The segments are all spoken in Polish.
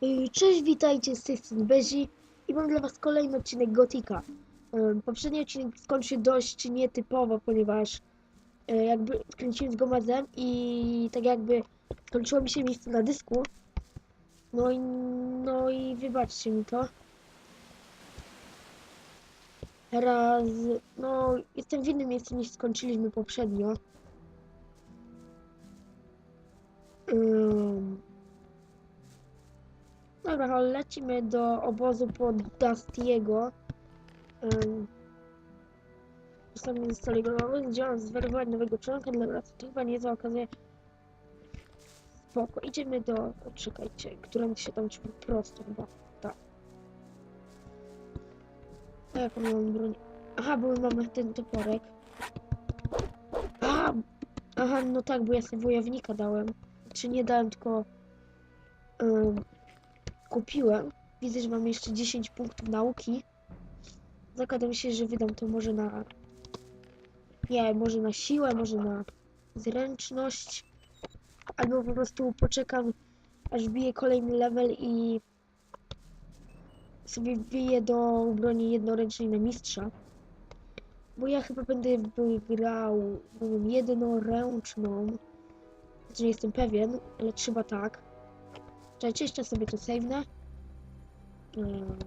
Yy, Cześć, witajcie z tej strony Bezi i mam dla was kolejny odcinek Gotika. Yy, Poprzedni odcinek skończył się dość nietypowo, ponieważ yy, jakby kręciłem z Gomazem i tak jakby skończyło mi się miejsce na dysku. No i, no i wybaczcie mi to. Teraz, no jestem w innym miejscu niż skończyliśmy poprzednio. Dobra, ale lecimy do obozu pod Dustiego. Um, Ustawienie zostali gotowe. Działam zweryfikować nowego członka dla pracy. To chyba niezła okazja. Spoko. Idziemy do... Czekajcie, którym się tam trzeba prosto chyba. Tak. A jaką mam broń? Aha, bo my mamy ten toporek. A, aha, no tak, bo ja sobie wojownika dałem. Czy nie dałem, tylko... em, kupiłem. Widzę, że mam jeszcze 10 punktów nauki. Zakładam się, że wydam to może na. Nie, może na siłę, może na zręczność. Albo po prostu poczekam, aż bije kolejny level i sobie wbiję do broni jednoręcznej na mistrza. Bo ja chyba będę grał jednoręczną. Znaczy nie jestem pewien, ale chyba tak. Czekajcie, jeszcze sobie to save'nę. Mm.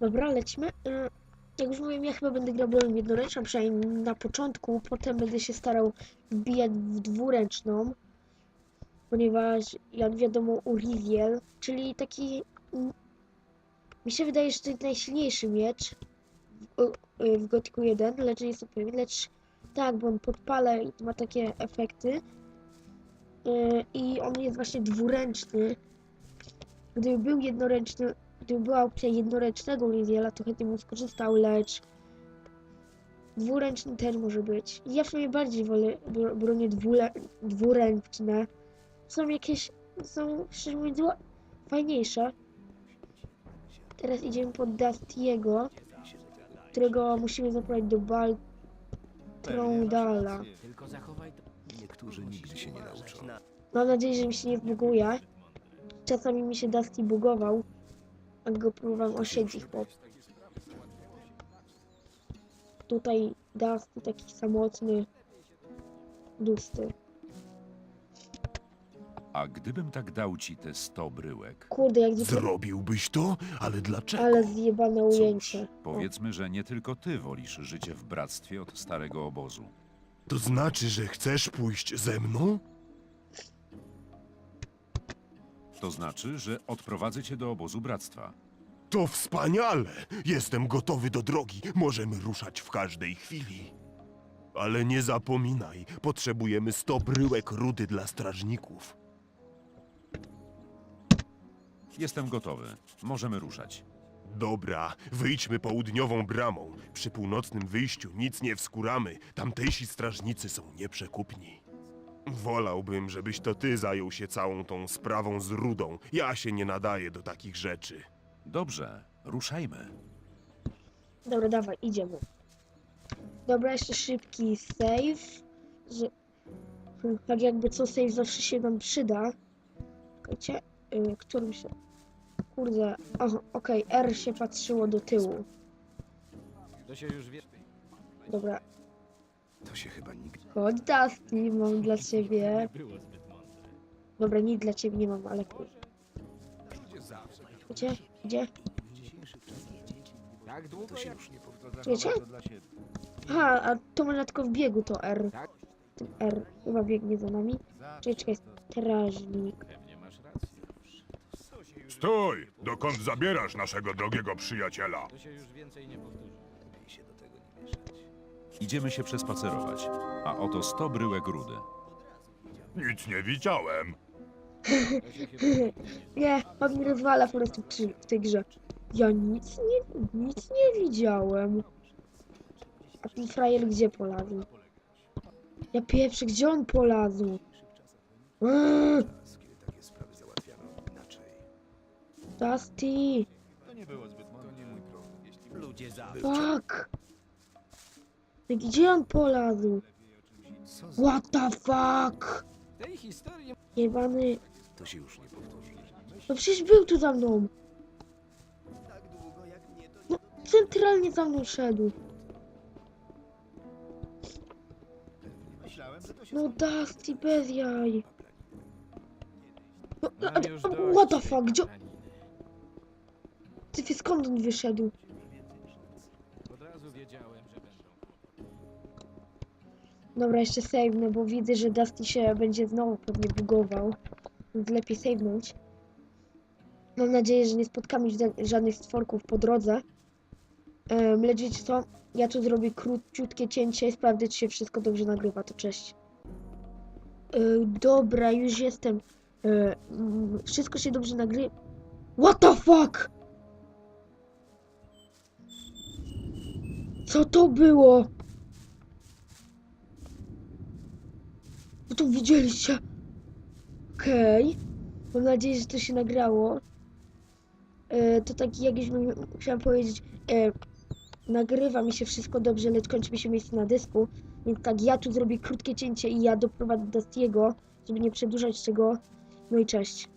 Dobra, lecimy. Mm, Jak już mówiłem, ja chyba będę grał bronią jednoręczną, przynajmniej na początku. Potem będę się starał wbijać w dwuręczną. Ponieważ, jak wiadomo, Uriziel, czyli taki... Mi się wydaje, że to jest najsilniejszy miecz w- y, w Gotiku 1, lecz nie jestem pewien, lecz tak, bo on podpala i ma takie efekty. Y, I on jest właśnie dwuręczny. Gdyby był jednoręczny, gdyby była opcja jednoręcznego Liziela, to chętnie bym skorzystał, lecz dwuręczny też może być. Ja w sumie bardziej wolę bro- bronie dwuręczne. Są jakieś, są szczerze mówiąc fajniejsze. Teraz idziemy pod Dustiego którego musimy zaprowadzić do Baltrondala. Tylko zachowaj to. Niektórzy nigdy się nie nauczą. Mam nadzieję, że mi się nie zbuguje. Czasami mi się Dusty bugował, jak go próbowałem osiedzić, chłop. Tutaj Dusty taki samotny, dusty. A gdybym tak dał ci te sto bryłek? Kurde, jak Zrobiłbyś to? Ale dlaczego? ale zjebane ujęcie. Powiedzmy, że nie tylko ty wolisz życie w bractwie od starego obozu. To znaczy, że chcesz pójść ze mną? To znaczy, że odprowadzę cię do obozu bractwa. To wspaniale! Jestem gotowy do drogi. Możemy ruszać w każdej chwili. Ale nie zapominaj, potrzebujemy sto bryłek rudy dla strażników. Jestem gotowy. Możemy ruszać. Dobra, wyjdźmy południową bramą. Przy północnym wyjściu nic nie wskuramy. Tamtejsi strażnicy są nieprzekupni. Wolałbym, żebyś to ty zajął się całą tą sprawą z rudą. Ja się nie nadaję do takich rzeczy. Dobrze, ruszajmy. Dobra, dawaj, idziemy. Dobra, jeszcze szybki save, że tak jakby co save zawsze się nam przyda. Czekajcie, y, którym się... Kurde, aha, okej, R się patrzyło do tyłu. To się już wie. Dobra, To się chyba nigdy... chodź Dusty, mam dla ciebie. Było zbyt mądre. Dobra, nic dla ciebie nie mam, ale... Gdzie? Gdzie? Tak długo To się już nie. Wiecie? Aha, a to może tylko w biegu to R. Tak? Ten R chyba biegnie za nami. Czekaj, czekaj, strażnik. Stój! Dokąd zabierasz naszego drogiego przyjaciela? To się już więcej nie powtórzy. Idziemy się przespacerować. A oto sto bryłek rudy. Nic nie widziałem. Się chyba... Nie, on mi rozwala po prostu przy, w tej grze. Ja nic nie, nic nie widziałem. A ten frajer gdzie polazł? Ja pieprzę, gdzie on polazł? Eee, Dusty, To nie było zbyt mądre. To nie mój problem. Ludzie za... fuck. Gdzie on polazł? What the fuck? Tej historii... Jebany... To się już nie powtórzy. No przecież był tu za mną. No, centralnie za mną szedł. No Dusty, bez jaj. No, a, a, what the fuck? Gdzie... Ty skąd on wyszedł? Od razu wiedziałem, że będą. Dobra, jeszcze save'nę, bo widzę, że Dusty się będzie znowu pewnie bugował. Więc lepiej save'nąć. Mam nadzieję, że nie spotkamy ża- żadnych stworków po drodze. Um, lecz wiecie co? Ja tu zrobię króciutkie cięcie i sprawdzę, czy się wszystko dobrze nagrywa. To cześć. E, dobra, już jestem. Mm, wszystko się dobrze nagrywa. What the fuck? Co to było? No to widzieliście. Okej. Mam nadzieję, że to się nagrało. E, to tak jakbyś mi- chciałam powiedzieć, e, nagrywa mi się wszystko dobrze, lecz kończy mi się miejsce na dysku. Więc tak, ja tu zrobię krótkie cięcie i ja doprowadzę Dustiego, żeby nie przedłużać tego. No i cześć.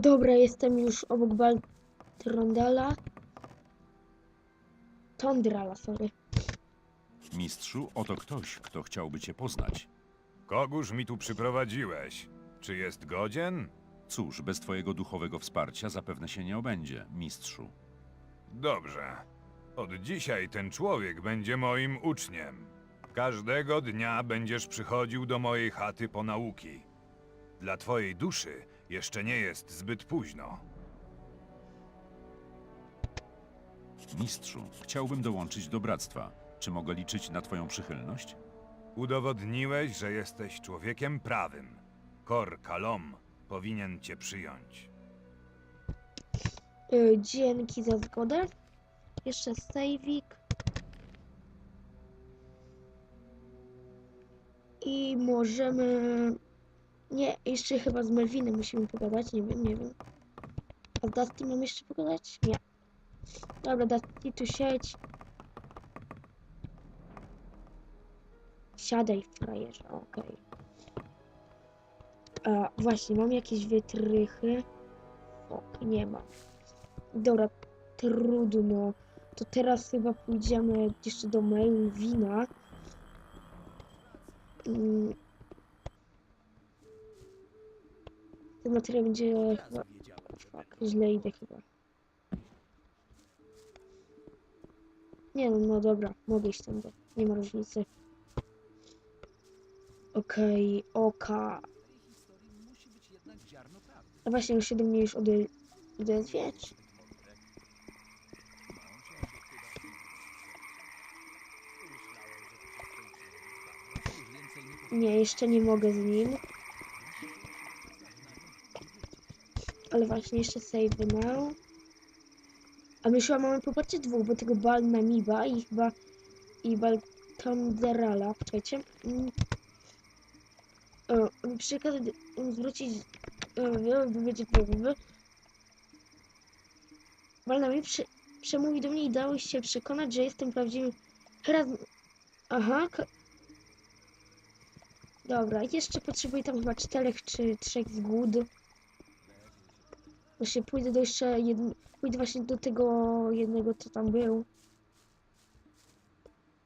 Dobra, jestem już obok Baltrondala. Tondrala, sorry. Mistrzu, oto ktoś, kto chciałby cię poznać. Kogóż mi tu przyprowadziłeś? Czy jest godzien? Cóż, bez twojego duchowego wsparcia zapewne się nie obędzie, mistrzu. Dobrze. Od dzisiaj ten człowiek będzie moim uczniem. Każdego dnia będziesz przychodził do mojej chaty po nauki. Dla twojej duszy jeszcze nie jest zbyt późno. Mistrzu, chciałbym dołączyć do bractwa. Czy mogę liczyć na twoją przychylność? Udowodniłeś, że jesteś człowiekiem prawym. Kor Kalom powinien cię przyjąć. Y, dzięki za zgodę. Jeszcze sejwik. I możemy... Nie, jeszcze chyba z Melvinem musimy pogadać, nie wiem, nie wiem. A z Dusty mam jeszcze pogadać? Nie. Dobra, Dusty, tu siedź. Siadaj, frajerze, okej. A, właśnie, mam jakieś wytrychy. Ok, nie ma. Dobra, trudno. To teraz chyba pójdziemy jeszcze do Melvina. Mm. Ten materiał będzie chyba... Fuck, źle idę chyba. Nie no, no dobra, mogę iść tędy. Nie ma różnicy. Okej, oka. A właśnie, już się do mnie już ode... odezwieć. Nie, jeszcze nie mogę z nim. Ale właśnie jeszcze save now. A my chyba mamy popatrzeć dwóch, bo tego Balnamiba i chyba i Baltonderala. Poczekajcie. Mm. O, przekazać, zwrócić... O, wiecie, Balnamib prze, przemówi do mnie i dałeś się przekonać, że jestem prawdziwym... Teraz... Aha, Dobra, jeszcze potrzebuję tam chyba czterech czy trzech zgód. Właśnie pójdę do jeszcze jed... Pójdę właśnie do tego jednego, co tam był.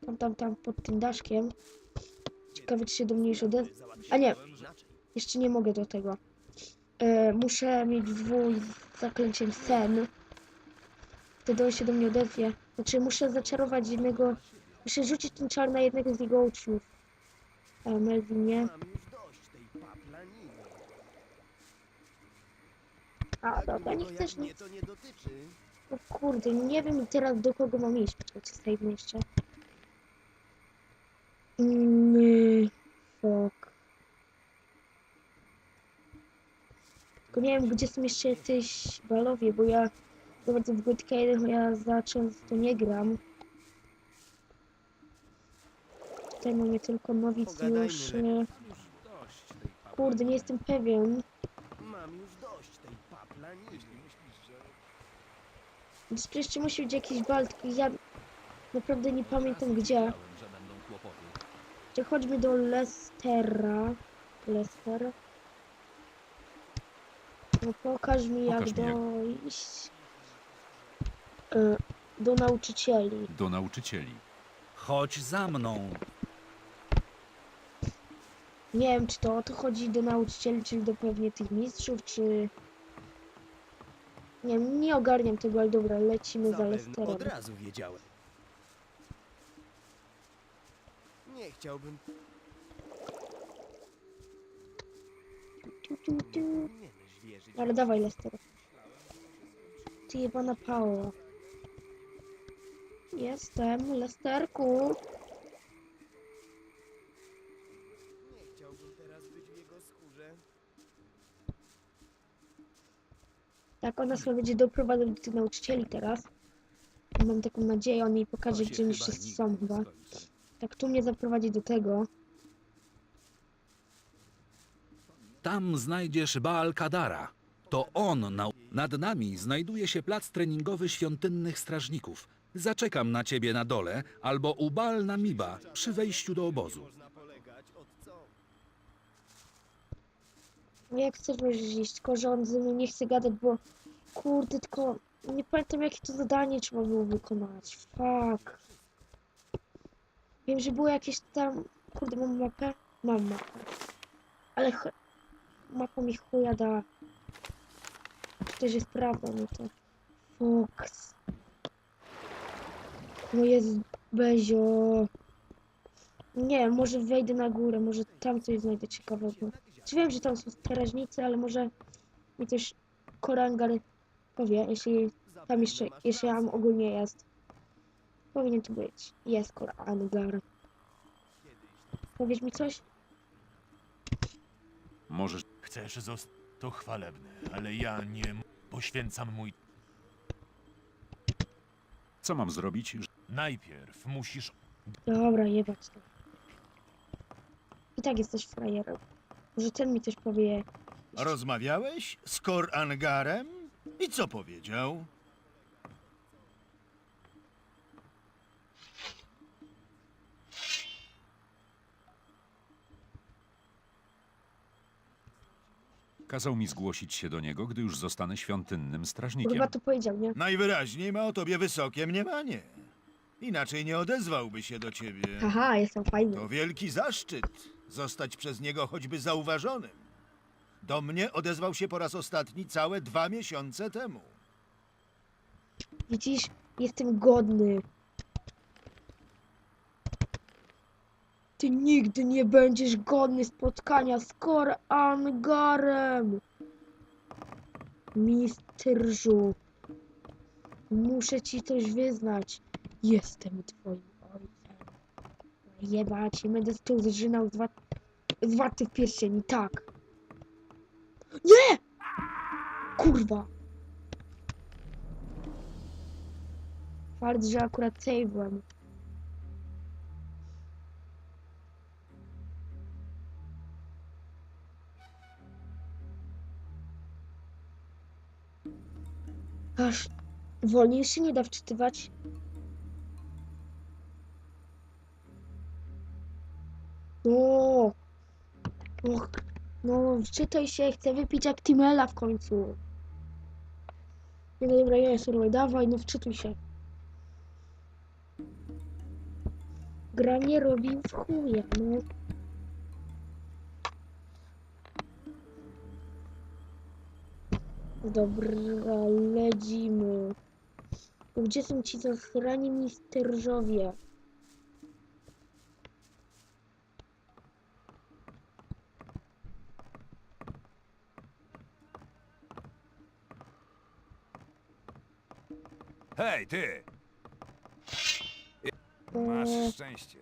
Tam, tam, tam, pod tym daszkiem. Ciekawe, czy się do mnie już odezwie. A nie, jeszcze nie mogę do tego. E, muszę mieć zwój z zaklęciem sen. Wtedy on się do mnie odezwie. Znaczy, muszę zaczarować jednego... Muszę rzucić ten czar na jednego z jego uczniów. A Melvin nie. A, dobra, nie chcesz nic. to nie dotyczy. O kurde, nie wiem teraz do kogo mam iść. Poczekajcie, save jeszcze. Nie, fuck. Tylko nie wiem, gdzie są jeszcze jacyś balowie, bo ja za bardzo w Good Kale, ja za często nie gram. Tutaj mamy tylko nowicjuszy. Papy. Kurde, nie jestem pewien. Mam już dość tej paplaniny. Więc przecież musi być jakiś bal, tylko ja... naprawdę nie pamiętam gdzie. Czy chodźmy do Lestera. Lester. No pokaż mi jak Pokaż mi, jak- dojść. E, Do nauczycieli. Do nauczycieli. Chodź za mną. Nie wiem, czy to o to chodzi do nauczycieli, czyli do pewnie tych mistrzów, czy... Nie nie ogarniam tego, ale dobra, lecimy za Zapewne Lesterem. od razu wiedziałem. Nie chciałbym... Tu, tu, tu. Powinieneś wierzyć. Ale dawaj Lester. Ty jebana Paula. Jestem, Lesterku. Tak, ona sobie będzie doprowadzać do tych nauczycieli teraz. Mam taką nadzieję, on jej pokaże, gdzie oni wszyscy są chyba. Tak, tu mnie zaprowadzi do tego. Tam znajdziesz Baal Kadara. To on na... Nad nami znajduje się plac treningowy świątynnych strażników. Zaczekam na ciebie na dole albo u Baal Namiba przy wejściu do obozu. Można polegać od co? No jak chcesz możesz iść, tylko ze mną nie chce gadać, bo kurde, tylko nie pamiętam jakie to zadanie trzeba było wykonać. Fuck. Wiem, że było jakieś tam, kurde, mam mapę? Mam mapę. Ale ch... mapa mi chuja da. To też jest prawda, no to... Fox. No jest Bezio. Nie może wejdę na górę, może tam coś znajdę ciekawego. Czy wiem, że tam są strażnicy, ale może mi też korangar powie, jeśli tam jeszcze, jeśli tam ogólnie jest. Powinien tu być. Jest korangar. Powiesz mi coś? Możesz. Chcesz zostać? To chwalebne, ale ja nie poświęcam mój. Co mam zrobić? Najpierw musisz. Dobra, jebać to. I tak jesteś frajerem. Może ten mi coś powie. Rozmawiałeś z Kor Angarem? I co powiedział? Kazał mi zgłosić się do niego, gdy już zostanę świątynnym strażnikiem. Chyba to powiedział, nie? Najwyraźniej ma o tobie wysokie mniemanie. Inaczej nie odezwałby się do ciebie. Haha, jestem fajny. To wielki zaszczyt zostać przez niego choćby zauważonym. Do mnie odezwał się po raz ostatni całe dwa miesiące temu. Widzisz, jestem godny. Ty nigdy nie będziesz godny spotkania z Korangarem. Mistrzu. Muszę ci coś wyznać. Jestem twoim. Jebać, nie będę z tyłu zżynał z, wat... z waty w pierścieni, tak. Nie! Kurwa. Fakt, że akurat save'łem. Aż wolniej się nie da wczytywać. Och, no, wczytaj się, chcę wypić Actimela w końcu. No dobra, ja jestem, dawaj, no wczytuj się. Gra nie robi w chuje, no. Dobra, lecimy. Gdzie są ci zasrani misterżowie? Ty! Eee, Masz szczęście.